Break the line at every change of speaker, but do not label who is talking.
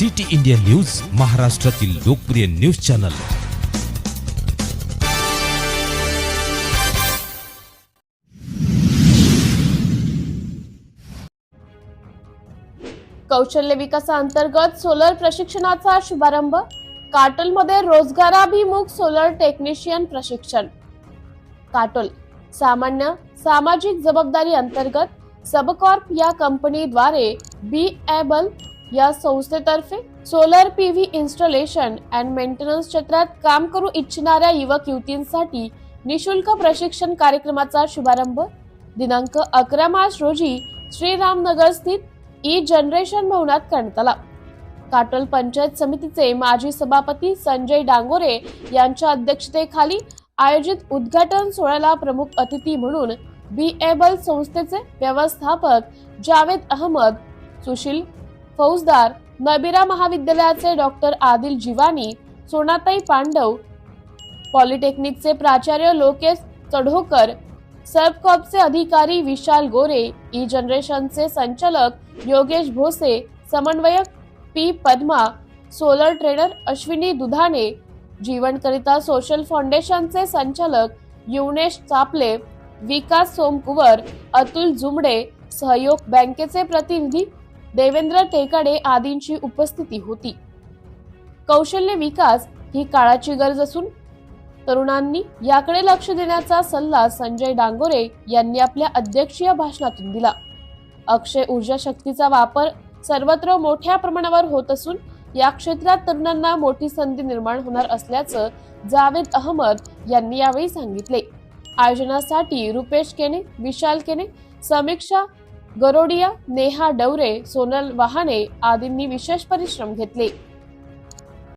City India news महाराष्ट्रातील लोकप्रिय news channel.
कौशल्य विकासाअंतर्गत सोलर प्रशिक्षणाचा शुभारंभ काटोलमध्ये रोजगाराभिमुख सोलर टेक्निशियन प्रशिक्षण. काटोल सामान्य सामाजिक जबाबदारी अंतर्गत सबकॉर्प या कंपनीद्वारे बी एबल या संस्थेतर्फे solar PV installation and maintenance क्षेत्रात काम करू इच्छिणाऱ्या युवक युवतींसाठी निशुल्क प्रशिक्षण कार्यक्रमाचा शुभारंभ. दिनांक अकरा मार्च रोजी श्रीरामनगर स्थित ई जनरेशन भवनात करण्यात आला. काटोल पंचायत समितीचे माजी सभापती संजय डांगोरे यांच्या अध्यक्षतेखाली आयोजित उद्घाटन सोहळ्याला प्रमुख अतिथी म्हणून बी एबल संस्थेचे व्यवस्थापक जावेद अहमद सुशील फौजदार नबिरा महाविद्यालयाचे डॉक्टर आदिल जिवानी सोनाताई पांडव पॉलिटेक्निकचे प्राचार्य लोकेश चढोकर सर्पकॉपचे अधिकारी विशाल गोरे ई जनरेशनचे संचालक योगेश भोसे समन्वयक P Padma solar trainer Ashwini Dudhane जीवनकरिता social फाउंडेशनचे संचालक युवनेश चापले विकास सोमकुवर अतुल जुमडे सहयोग बँकेचे प्रतिनिधी देवेंद्र टेकाडे आदींची उपस्थिती होती. कौशल्य विकास ही काळाची गरज असून तरुणांनी याकडे लक्ष देण्याचा सल्ला संजय डांगोरे यांनी आपल्या अध्यक्षीय भाषणातून दिला. अक्षय ऊर्जा शक्तीचा वापर सर्वत्र मोठ्या प्रमाणावर होत असून या क्षेत्रात तरुणांना मोठी संधी निर्माण होणार असल्याचं जावेद अहमद यांनी यावेळी सांगितले. आयोजनासाठी रुपेश केने विशाल केने समीक्षा गरोडिया नेहा डवरे सोनल वहाने आदींनी विशेष परिश्रम घेतले.